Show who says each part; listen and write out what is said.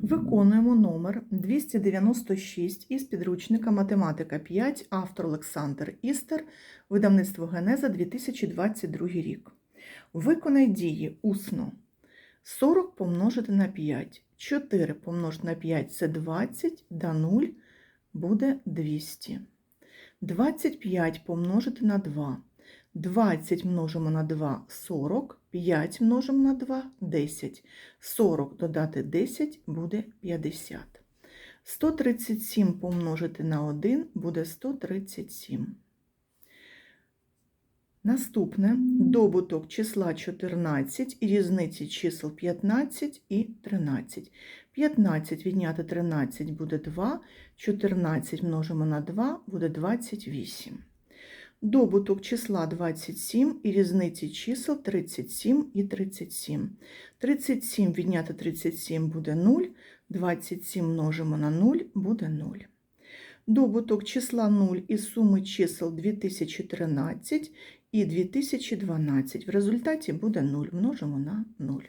Speaker 1: Виконуємо номер 296 із підручника Математика 5, автор Олександр Істер, видавництво Генеза 2022 рік. Виконай дії усно. 40 помножити на 5. 4 помножити на 5 це 20, да 0 буде 200. 25 помножити на 2. 20 множимо на 2 – 40, 5 множимо на 2 – 10. 40 додати 10 буде 50. 137 помножити на 1 буде 137. Наступне добуток числа 14 і різниці чисел 15 і 13. 15 відняти 13 буде 2, 14 множимо на 2 буде 28. Добуток числа 27 і різниці чисел 37 і 37. 37 відняти 37 буде 0, 27 множимо на 0 буде 0. Добуток числа 0 і суми чисел 2013 і 2012. В результаті буде 0, множимо на 0.